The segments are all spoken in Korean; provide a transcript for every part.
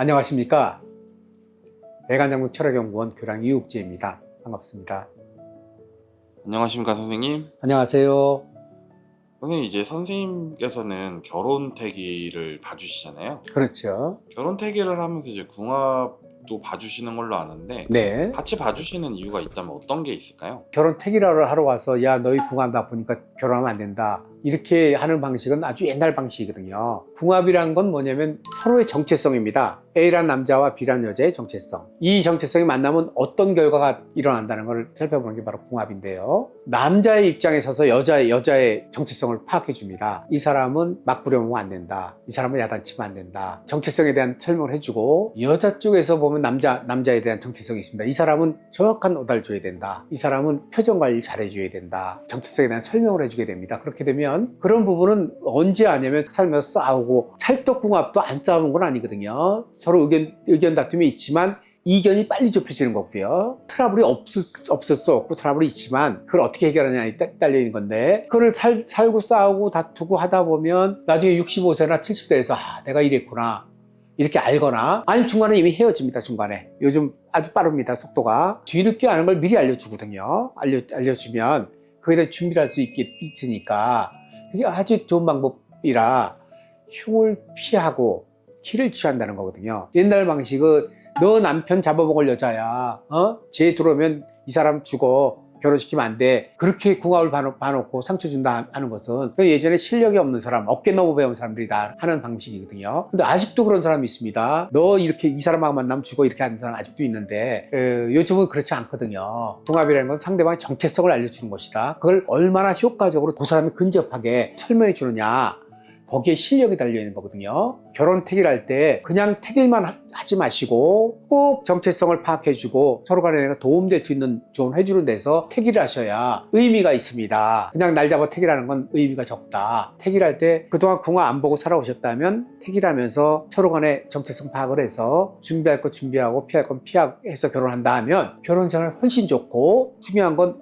안녕하십니까. 대관장군 철학연구원 교랑 이육재입니다. 반갑습니다. 안녕하십니까 선생님. 안녕하세요. 선생님 이제 선생님께서는 결혼 태기를 봐주시잖아요. 그렇죠. 결혼 태기를 하면서 이제 궁합도 봐주시는 걸로 아는데 네. 같이 봐주시는 이유가 있다면 어떤 게 있을까요? 결혼 택이라를 하러 와서 야 너희 궁합 나쁘니까 결혼하면 안 된다. 이렇게 하는 방식은 아주 옛날 방식이거든요. 궁합이란 건 뭐냐면 서로의 정체성입니다. A란 남자와 B란 여자의 정체성. 이 정체성이 만나면 어떤 결과가 일어난다는 걸 살펴보는 게 바로 궁합인데요. 남자의 입장에 서서 여자의 여자의 정체성을 파악해 줍니다. 이 사람은 막 부려먹으면 안 된다. 이 사람은 야단치면 안 된다. 정체성에 대한 설명을 해주고 여자 쪽에서 보면 남자 남자에 대한 정체성이 있습니다. 이 사람은 정확한 오달 줘야 된다. 이 사람은 표정 관리 잘해줘야 된다. 정체성에 대한 설명을 해주게 됩니다. 그렇게 되면 그런 부분은 언제 하냐면 살면서 싸우고 찰떡궁합도 안 싸우는 건 아니거든요. 서로 의견 의견 다툼이 있지만 이견이 빨리 좁혀지는 거고요. 트러블이 없을, 없을 수 없고 트러블이 있지만 그걸 어떻게 해결하냐에 따- 딸리는 건데 그걸 살, 살고 싸우고 다투고 하다 보면 나중에 65세나 70세에서 아 내가 이랬구나. 이렇게 알거나 아니 중간에 이미 헤어집니다 중간에. 요즘 아주 빠릅니다 속도가. 뒤늦게 아는 걸 미리 알려주거든요. 알려, 알려주면 그에 대한 준비를 할 수 있으니까 그게 아주 좋은 방법이라 흉을 피하고 키를 취한다는 거거든요 옛날 방식은 너 남편 잡아먹을 여자야. 어? 쟤 들어오면 이 사람 죽어. 결혼시키면 안 돼. 그렇게 궁합을 봐놓- 봐놓고 상처 준다 하는 것은 그 예전에 실력이 없는 사람, 어깨 넘어 배운 사람들이 다 하는 방식이거든요. 근데 아직도 그런 사람이 있습니다. 너 이렇게 이 사람하고 만나면 죽어 이렇게 하는 사람 아직도 있는데 에, 요즘은 그렇지 않거든요. 궁합이라는 건 상대방의 정체성을 알려주는 것이다. 그걸 얼마나 효과적으로 그 사람이 근접하게 설명해 주느냐. 거기에 실력이 달려있는 거거든요. 결혼 택일 할 때 그냥 택일만 하- 하지 마시고 꼭 정체성을 파악해주고 서로 간에 도움될 수 있는 조언을 해주는 데서 택일을 하셔야 의미가 있습니다. 그냥 날 잡아 택일하는 건 의미가 적다. 택일할 때 그동안 궁합 안 보고 살아오셨다면 택일하면서 서로 간에 정체성 파악을 해서 준비할 거 준비하고 피할 건 피해서 결혼한다 하면 결혼 생활 훨씬 좋고 중요한 건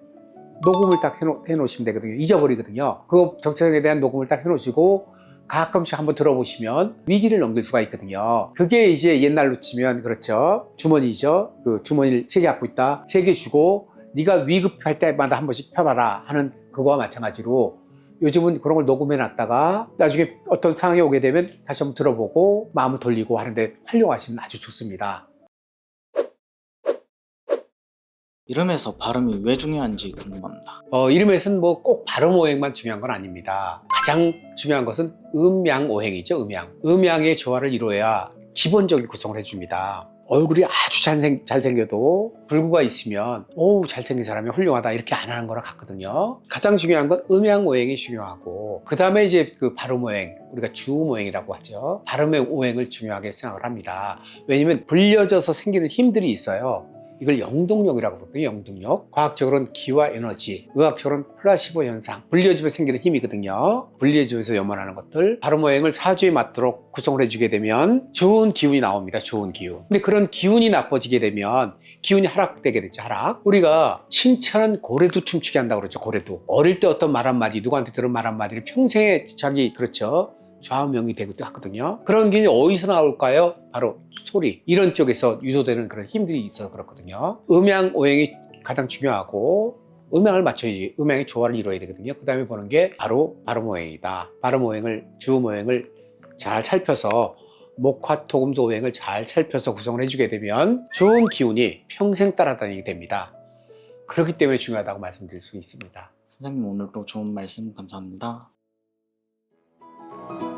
녹음을 딱 해놓, 해놓으시면 되거든요. 잊어버리거든요. 그 정체성에 대한 녹음을 딱 해놓으시고 가끔씩 한번 들어보시면 위기를 넘길 수가 있거든요. 그게 이제 옛날로 치면 그렇죠. 주머니죠. 그 주머니를 세 개 갖고 있다. 세 개 주고 네가 위급할 때마다 한 번씩 펴봐라 하는 그거와 마찬가지로 요즘은 그런 걸 녹음해 놨다가 나중에 어떤 상황이 오게 되면 다시 한번 들어보고 마음을 돌리고 하는데 활용하시면 아주 좋습니다. 이름에서 발음이 왜 중요한지 궁금합니다. 어, 이름에서는 뭐 꼭 발음 오행만 중요한 건 아닙니다. 가장 중요한 것은 음양 오행이죠, 음양. 음양의 조화를 이루어야 기본적인 구성을 해줍니다. 얼굴이 아주 잘생, 잘생겨도 불구가 있으면 오우 잘생긴 사람이 훌륭하다 이렇게 안 하는 거랑 같거든요. 가장 중요한 건 음양 오행이 중요하고 그 다음에 이제 그 발음 오행 우리가 주음 오행이라고 하죠. 발음의 오행을 중요하게 생각을 합니다. 왜냐면 불려져서 생기는 힘들이 있어요. 이걸 영동력이라고 부르거든요. 영동력. 과학적으로는 기와 에너지, 의학적으로는 플라시보 현상. 불려지면 생기는 힘이거든요. 불려지면서 염원하는 것들. 오행을 사주에 맞도록 구성을 해주게 되면 좋은 기운이 나옵니다. 좋은 기운. 근데 그런 기운이 나빠지게 되면 기운이 하락되게 되죠. 하락. 우리가 칭찬은 고래도 춤추게 한다고 그러죠. 고래도. 어릴 때 어떤 말 한마디, 누구한테 들은 말 한마디를 평생에 자기 그렇죠. 좌우명이 되기도 하거든요. 그런 게 어디서 나올까요? 바로 소리. 이런 쪽에서 유도되는 그런 힘들이 있어서 그렇거든요. 음양, 오행이 가장 중요하고 음양을 맞춰야지 음양의 조화를 이루어야 되거든요. 그 다음에 보는 게 바로 발음 오행이다. 발음 오행을 주음 오행을 잘 살펴서 목화 토금소 오행을 잘 살펴서 구성을 해주게 되면 좋은 기운이 평생 따라다니게 됩니다. 그렇기 때문에 중요하다고 말씀드릴 수 있습니다. 선생님 오늘도 좋은 말씀 감사합니다. thank you